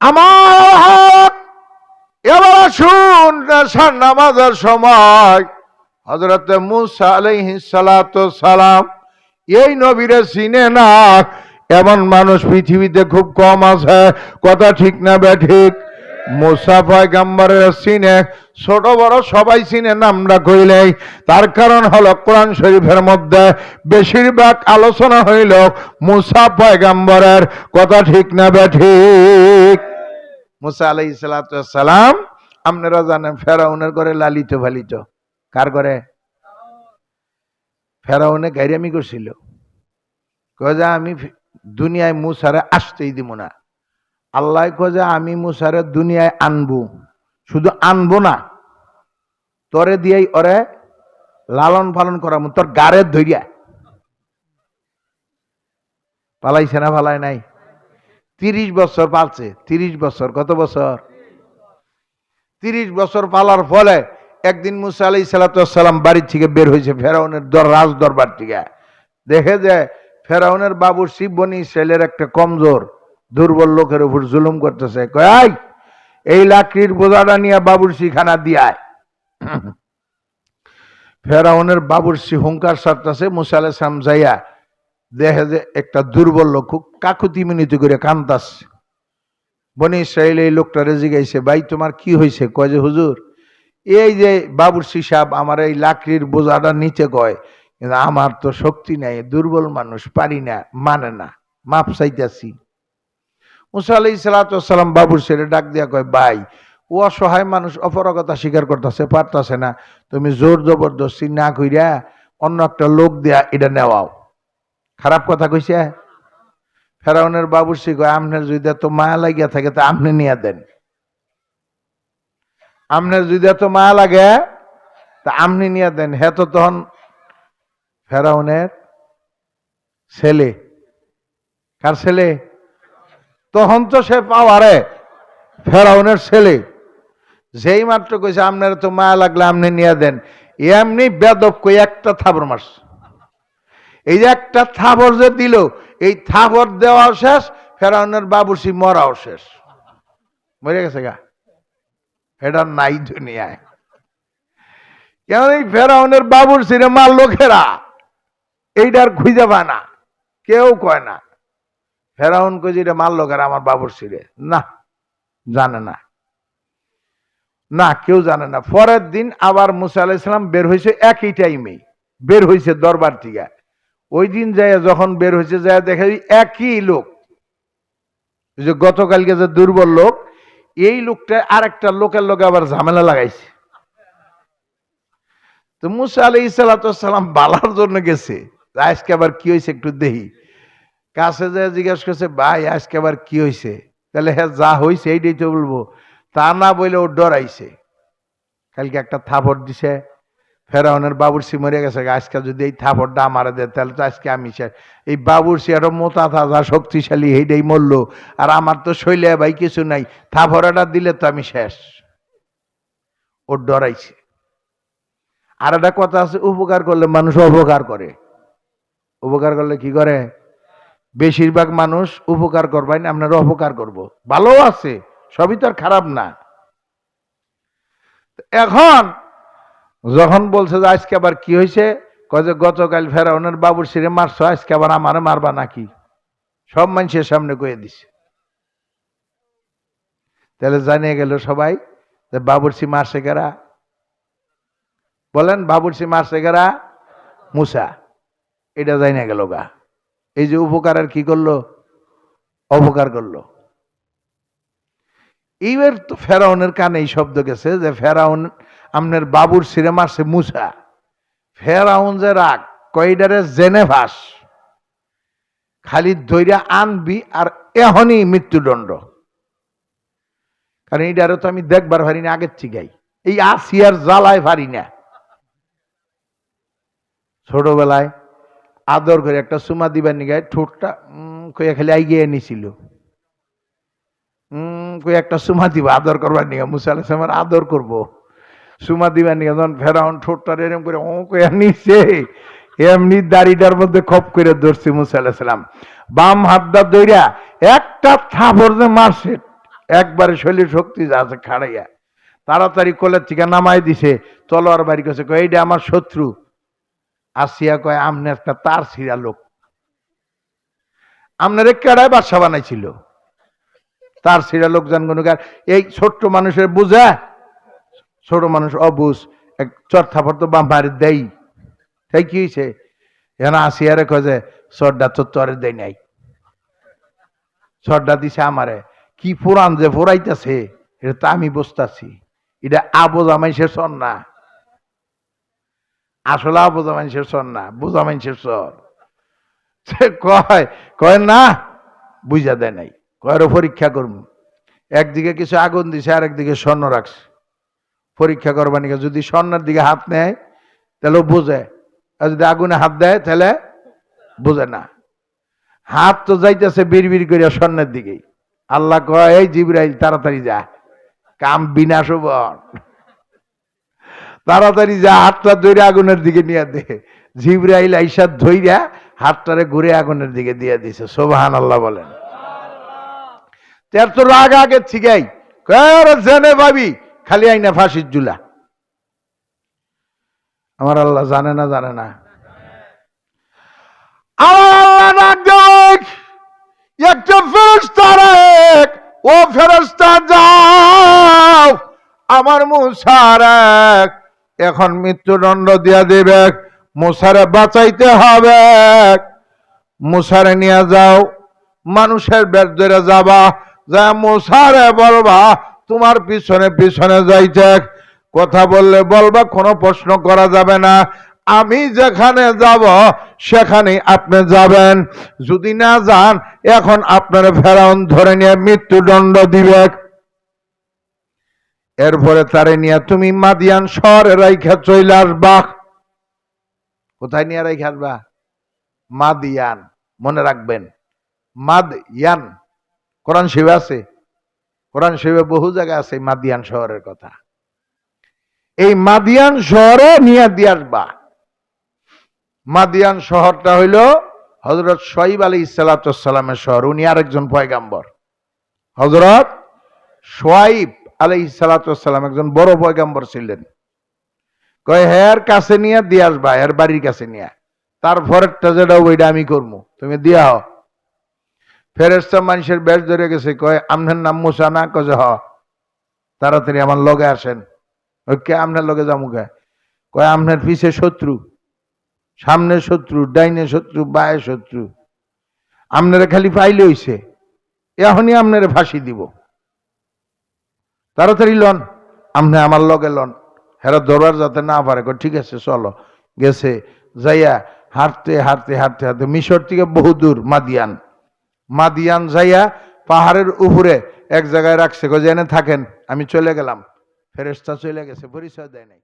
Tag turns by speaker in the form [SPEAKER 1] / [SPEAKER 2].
[SPEAKER 1] আমার এবার আসুন নামাজের সময়। হজরত মুসা সালাতু সালাম, এই নবীরে চিনে না, এমন মানুষ পৃথিবীতে খুব কম আছে। কথা ঠিক না বে ঠিক? মুসা পয়গাম্বরের চিনে ছোট বড় সবাই চিনে নামটা কইলেই তার কারণ হলো কোরআন শরীফের মধ্যে বেশিরভাগ আলোচনা হইল মুসা পয়গাম্বরের। কথা ঠিক না বে ঠিক? মুসা আলাই সালাম আপনারা জানেন ফেরাউনের করে লালিত ফালিত। কার করে ফেরাউনে গাইরামি করছিল। কয় আমি দুনিয়ায় মুসারে আসতেই দিব না। আল্লাহ কয় আমি মুসারে দুনিয়ায় আনব। শুধু আনব না, তরে দিয়েই ওরে লালন পালন করাম, তোর গাড়ের ধৈর্যা পালাইছে না, পালায় নাই। তিরিশ বছর পালছে। তিরিশ বছর, কত বছর? তিরিশ বছর পালার ফলে একদিন মুসা আলাই সালাতাম বাড়ির থেকে বের হয়েছে ফেরাউনের দর রাজ দরবার থেকে। দেখে যে ফেরাউনের বাবুর শিব বনি ছেলের একটা কমজোর, দুর্বল লোকের উপর জুলুম করতেছে। কয় এই লাকড়ির বোঝাটা নিয়ে বাবুর খানা দিয়ায়। ফেরাউনের বাবুর সি হুঙ্কার সারতেছে, মুসা আলাই সালাম যাইয়া দেখে যে একটা দুর্বল লোক খুব কাকুতি মিনতি করে কান্দাচ্ছে বনি ইসরায়েল এই লোকটা লোকটারে জিগাইছে ভাই, তোমার কি হয়েছে কয় যে, হুজুর, এই যে বাবুর সাহেব আমার এই লাকড়ির বোঝাটা নিচে কয়, কিন্তু আমার তো শক্তি নাই, দুর্বল মানুষ, পারি না মানে না, মাপ চাইতেছি। মুসা আলাই সালাতাম বাবুর ছেলে ডাক দিয়া কয়, ভাই, ও অসহায় মানুষ, অপরগতা স্বীকার করতেছে, পারতাছে না, তুমি জোর জবরদস্তি না কইরা অন্য একটা লোক দেয়া এটা নেওয়াও। খারাপ কথা কইছে? ফেরাউনের বাবুর্চি কয় আমনের যদি এত মায়া লাগিয়া থাকে, তা আমনে নিয়ে দেন। আমনের যদি এত মায়া লাগে, তা আমনি নিয়ে দেন। হে তো তখন ফেরাউনের ছেলে। কার ছেলে? তখন তো সে পাওয়ারে ফেরাউনের ছেলে। যেই মাত্র কইছে আপনার তো মায়া লাগলে আপনি নিয়ে দেন। এমনি বেদব কই একটা থাবর মারছে। এই যে একটা থাবর যে দিল এই থাপর দেওয়াও শেষ, ফেরাউনের বাবুসি মরাও শেষ। মরে গেছে গা। এটা নাই দুনিয়ায়। কেন এই ফেরাউনের বাবুর সিরে মার লোকেরা এইটার খুঁজে পায় না। কেউ কয় না। ফেরাউন কই মার লোকেরা আমার বাবুর সিরে না, জানে না। না, কেউ জানে না। পরের দিন আবার মুসা আলাইসালাম বের হয়েছে একই টাইমে বের হয়েছে দরবার থেকে। ওই দিন যায় যখন বের হয়েছে যায় দেখে একই লোক। যে গতকালকে যে দুর্বল লোক, এই লোকটা আরেকটা লোকের লোকে আবার ঝামেলা লাগাইছে। তো মুসা আলাই সালাম বালার জন্য গেছে। আজকে আবার কি হয়েছে একটু দেখি। কাছে যে জিজ্ঞাসা করছে, ভাই, আজকে আবার কি হয়েছে তাহলে হ্যাঁ যা হয়েছে এইটাই তো বলব। তা না বলে ও ডরাইছে। কালকে একটা থাপড় দিছে। ফেরাউনের বাবুরসি মরে গেছে আজকে যদি এই থাপড়টা আমারে দেয় তাহলে তো আজকে আমি শেষ এই বাবুরসি আরও মোটা তাজা, শক্তিশালী, এইটাই মরলো। আর আমার তো শৈলে ভাই কিছু নাই থাপড়াটা দিলে তো আমি শেষ। ও ডরাইছে। আর একটা কথা আছে, উপকার করলে মানুষ অপকার করে। উপকার করলে কি করে? বেশিরভাগ মানুষ উপকার করবেন আপনারা অপকার করব। ভালো আছে, সবই তো আর খারাপ না। এখন যখন বলছে যে আজকে আবার কি হয়েছে, কয় যে গতকাল ফেরাউনের বাবুর সিরে মারছো, আজকে আবার আমারে মারবা নাকি? সব মানুষের সামনে কয়ে দিছে। তাহলে জানিয়ে গেল সবাই যে বাবুরসি মারছে কারা? বলেন বাবুরসি মারছে কারা? মুসা। এটা জানিয়ে গেল গা। এই যে উপকারের কি করল? অপকার করল। এইবার তো ফেরাউনের কানে এই শব্দ গেছে যে ফেরাউন আপনার বাবুর সিরে মারছে মুসা ফেরাউন যে রাগ, কয়ডারে জেনে ভাস। খালি ধৈর্য আনবি আর এখনই মৃত্যুদণ্ড। কারণ এইটারও তো আমি দেখবার পারি না, আগের চিগাই এই আসিয়ার জ্বালায় পারি না। ছোটবেলায় আদর করে একটা সুমা দিবার নিগায় ঠোঁটটা কইয়া খালি আইগিয়ে নিছিল। কই একটা সুমা দিব, আদর করবার নিগা। মুসা আলাইসলামের আদর করব। সুমা দিবার নিগা যখন ফেরাউন ঠোঁটটা এরম করে ও কইয়া নিছে। এমনি দাড়িটার মধ্যে খপ করে ধরছে মুসা আলাইসালাম বাম হাতটা দইরা একটা থাপড় যে মারছে, একবারে শরীর শক্তি যা আছে খাড়াইয়া। তাড়াতাড়ি কোলের থেকে নামাই দিছে, তলোয়ার বাড়ি কাছে কয় এইটা আমার শত্রু। আসিয়া কয়, আমনে একটা তার ছিঁড়া লোক। আপনার কেড়ায় বাসা বানাইছিল? তার ছিঁড়া লোক জানগুনকার এই ছোট্ট মানুষের বুঝা ছোট মানুষ অবুঝ এক চর্থাপর তো বাম্পারে দেই। তাই কি হয়েছে এখানে আসিয়ারে যে চর্দা তো তরে দেয় নাই। চর্দা দিছে আমারে। কি পুরান যে ফুরাইতেছে, এটা তো আমি বুঝতেছি। এটা আবোজা মানুষের সর না। আসলে আবোজা মানুষের সর না বোঝা মানুষের সর সে কয় কয় না, বুঝা দেয় নাই। কয়ের পরীক্ষা করব একদিকে কিছু আগুন দিছে আর একদিকে স্বর্ণ রাখছে। পরীক্ষা করবা নাকি? যদি স্বর্ণের দিকে হাত নেয় তাহলে বোঝে। আর যদি আগুনে হাত দেয় তাহলে বোঝে না। হাত তো যাইতেছে বিড় বিড় করিয়া স্বর্ণের দিকেই। আল্লাহ কয় এই জিব্রাইল তাড়াতাড়ি যা। কাম বিনাশ বন তাড়াতাড়ি যা হাতটা ধরে আগুনের দিকে নিয়ে দে। জিব্রাইল আইসা ধইরা হাতটারে ঘুরে আগুনের দিকে দিয়ে দিছে। সোবাহান আল্লাহ বলেন তার তো রাগ আগে ঠিকাই জেনে ভাবি খালি আইনা ফাঁসির জুলা আমার আল্লাহ জানে না জানে না। আমার মুসার এখন মৃত্যুদণ্ড দিয়া দেবে, মুসারে বাঁচাইতে হবে। মুসারে নিয়ে যাও, মানুষের বেদ ধরে যাবা, যা মুসারে বলবা তোমার পিছনে পিছনে যাইতে কথা বললে বলবা, কোনো প্রশ্ন করা যাবে না। আমি যেখানে যাব সেখানে আপনি যাবেন। যদি না যান, এখন আপনার ফেরাউন ধরে নিয়ে মৃত্যুদণ্ড দিবে এরপরে তারে নিয়ে তুমি মাদিয়ান শহরে রাইখা চলে আসবা। কোথায় নিয়ে রাইখা আসবা? মাদিয়ান। মনে রাখবেন। মাদ ইয়ান কোরআন শিবে আছে? কোরআন শিবে বহু জায়গায় আছে মাদিয়ান শহরের কথা। এই মাদিয়ান শহরে নিয়ে দিয়ে আসবা। মাদিয়ান শহরটা হইল হজরত শহীব আলী ইসালাতামের শহর, উনি আরেকজন পয়গাম্বর। হজরত সোয়াইব আলী ইসালাতাম একজন বড় পয়গাম্বর ছিলেন। কয় হ্যার কাছে নিয়ে দিয়ে আসবা এর বাড়ির কাছে নিয়ে। তারপরেরটা যেটা ওইটা আমি করব তুমি দিয়া হও। ফেরেস্তা মানুষের বেশ ধরে গেছে, কয়, আমনের নাম মুসা না? কজে হ। তাড়াতাড়ি আমার লগে আসেন। ওই কে আমনের লগে যামুকে কয়, আমনের পিছে শত্রু, সামনে শত্রু, ডাইনে শত্রু, বায়ে শত্রু আপনারা খালি পাইলে হইছে, এখনই আপনারা ফাঁসি দিব। তাড়াতাড়ি লন আপনি আমার লগে লন। হেরা ধরবার যাতে না পারে ঠিক আছে, চলো। গেছে, যাইয়া হাঁটতে হাঁটতে হাঁটতে হাঁটতে মিশর থেকে বহু দূর মাদিয়ান মাদিয়ান যাইয়া পাহাড়ের উপরে এক জায়গায় রাখছে। গো জেনে থাকেন, আমি চলে গেলাম। ফেরেস্তা চলে গেছে, পরিচয় দেয় নাই।